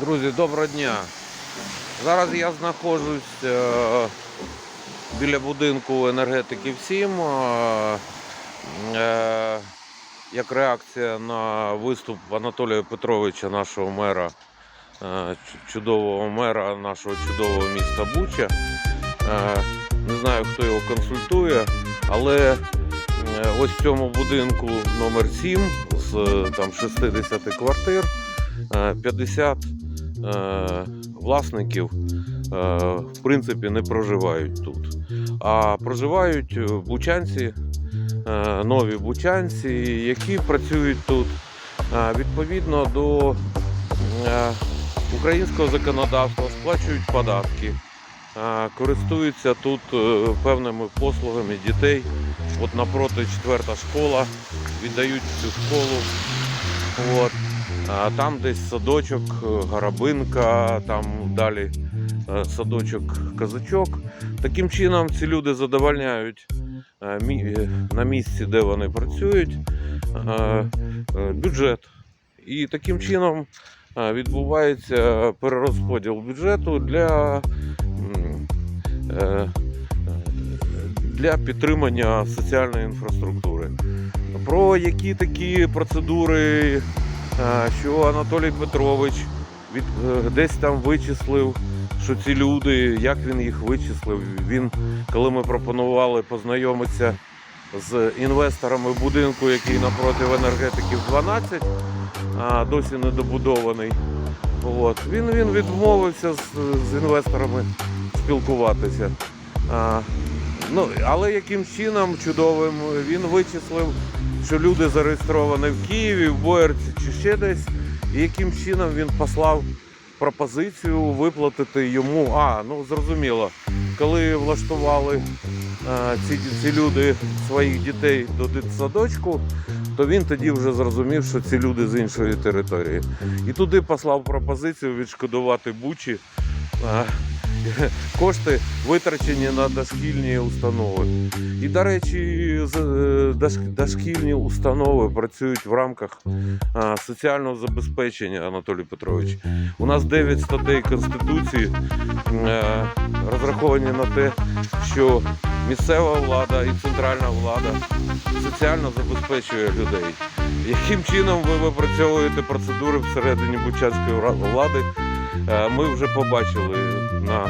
Друзі, доброго дня. Зараз я знаходжусь е, біля будинку енергетики всім. Е, е, як реакція на виступ Анатолія Петровича, нашого мера, чудового мера нашого чудового міста Буча. Не знаю, хто його консультує, але ось в цьому будинку номер 7 з там 60 квартир. е, 50 е, власників е, в принципі не проживають тут. А проживають е, бучанці, е, нові бучанці, які працюють тут е, відповідно до е, українського законодавства, сплачують податки, е, користуються тут е, певними послугами дітей. От напроти четверта школа, віддають цю школу. От. А там десь садочок, е, гарабинка, там далі е, садочок казачок. Таким чином ці люди задовольняють е, на місці, де вони працюють, бюджет. І таким чином відбувається перерозподіл бюджету для, для підтримання соціальної інфраструктури. Про які такі процедури що Анатолій Петрович від, е, десь там вичислив, що ці люди, як він їх вичислив. Він, коли ми пропонували познайомитися з інвесторами будинку, який напроти енергетиків 12, а досі недобудований. От. Він, він відмовився з, з інвесторами спілкуватися. А, ну, але яким чином чудовим він вичислив що люди зареєстровані в Києві, в Боярці чи ще десь, і яким чином він послав пропозицію виплатити йому. А, ну зрозуміло, коли влаштували е, ці, ці люди своїх дітей до дитсадочку, то він тоді вже зрозумів, що ці люди з іншої території. І туди послав пропозицію відшкодувати Бучі. е, Кошти витрачені на дошкільні установи. І, до речі, е, дош- дошкільні установи працюють в рамках соціального забезпечення, Анатолій Петрович. У нас 9 статей Конституції е, розраховані на те, що місцева влада і центральна влада соціально забезпечує людей. Яким чином ви випрацьовуєте процедури всередині Бучанської влади? Ми вже побачили на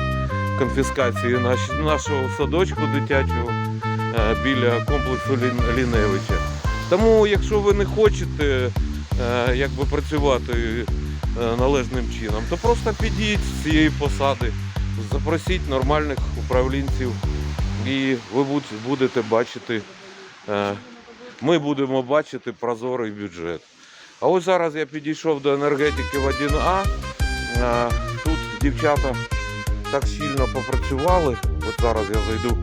конфіскації нашого садочку дитячого е, біля комплексу Лін- Ліневича. Тому, якщо ви не хочете е, якби працювати е, належним чином, то просто підіть з цієї посади, запросіть нормальних управлінців, і ви будете бачити, ми будемо бачити прозорий бюджет. А ось зараз я підійшов до енергетики в 1А. Е, Тут дівчата так щільно попрацювали. От зараз я зайду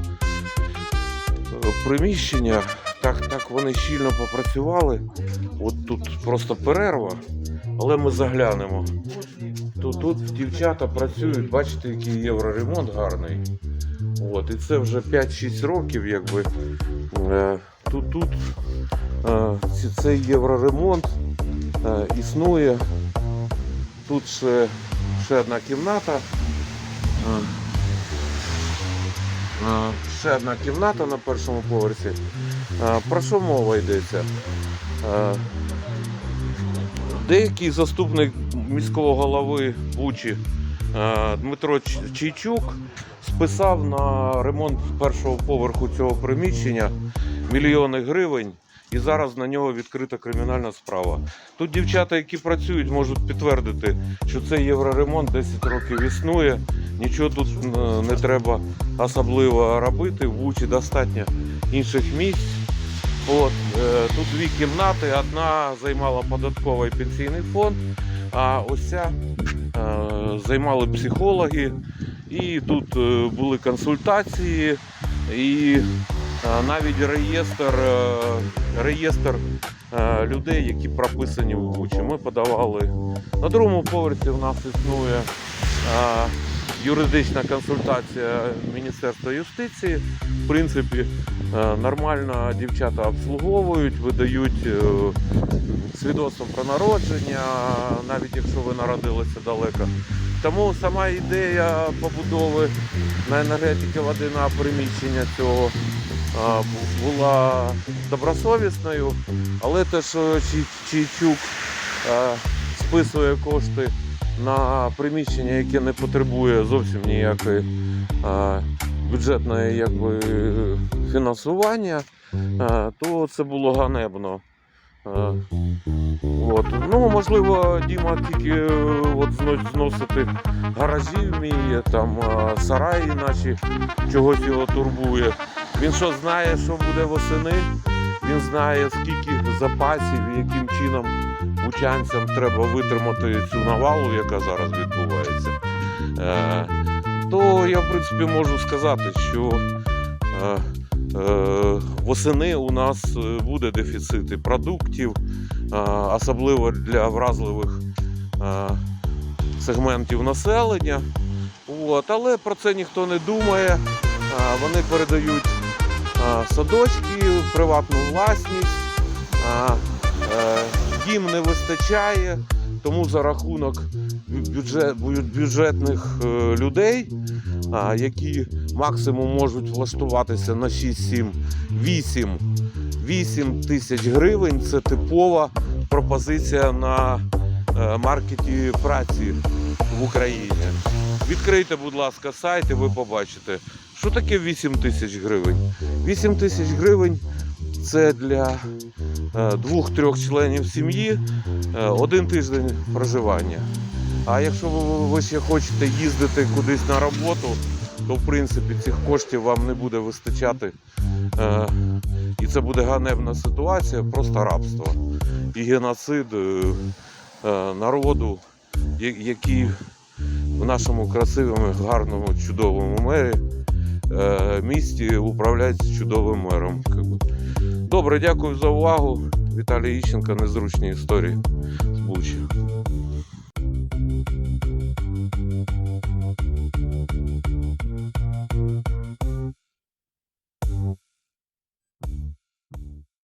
в приміщення. Так, так вони щільно попрацювали. От тут просто перерва, але ми заглянемо. Тут, тут дівчата працюють, бачите, який євроремонт гарний. От, і це вже 5-6 років, якби. Е, Тут, тут е, цей євроремонт існує. Тут ще, одна кімната. Ще одна кімната на першому поверсі. Про що мова йдеться? Деякий заступник міського голови Бучі Дмитро Ч- списав на ремонт першого поверху цього приміщення мільйони гривень. І зараз на нього відкрита кримінальна справа. Тут дівчата, які працюють, можуть підтвердити, що цей євроремонт 10 років існує. Нічого тут е, не треба особливо робити. В Бучі достатньо інших місць. От, е, тут дві кімнати, одна займала податковий пенсійний фонд, а ось ця е, займали психологи. І тут були консультації, і навіть реєстр, е, реєстр е, людей, які прописані в Бучі. Ми подавали. На другому поверсі в нас існує е, юридична консультація Міністерства юстиції. В принципі, е, нормально дівчата обслуговують, видають е, свідоцтво про народження, навіть якщо ви народилися далеко. Тому сама ідея побудови на енергетики води на приміщення цього була добросовісною, але те, що Чий- Чийчук а, списує кошти на приміщення, яке не потребує зовсім ніякої а, бюджетної якби, фінансування, то це було ганебно. От. Ну, можливо, Діма тільки е, от зносити гаражі вміє, там сараї наші чогось його турбує. Він що знає, що буде восени, він знає, скільки запасів і яким чином учанцям треба витримати цю навалу, яка зараз відбувається. Е, то я, в принципі, можу сказати, що е, е, восени у нас буде дефіцит і продуктів, особливо для вразливих сегментів населення. От, але про це ніхто не думає. Вони передають садочки, приватну власність. Е, Їм не вистачає, тому за рахунок бюджет, бюджетних е, людей, які максимум можуть влаштуватися на 6, 7, 8, 8 тисяч гривень. Це типова пропозиція на е, маркеті праці в Україні. Відкрийте, будь ласка, сайт, і ви побачите, що таке 8 тисяч гривень. 8 тисяч гривень це для е, двох-трьох членів сім'ї е, один тиждень проживання. А якщо ви, ще хочете їздити кудись на роботу, то в принципі цих коштів вам не буде вистачати. Е, і це буде ганебна ситуація, просто рабство і геноцид народу, який в нашому красивому, гарному, чудовому мері, місті управляють чудовим мером. Добре, дякую за увагу. Віталій Іщенко, незручні історії з Бучі.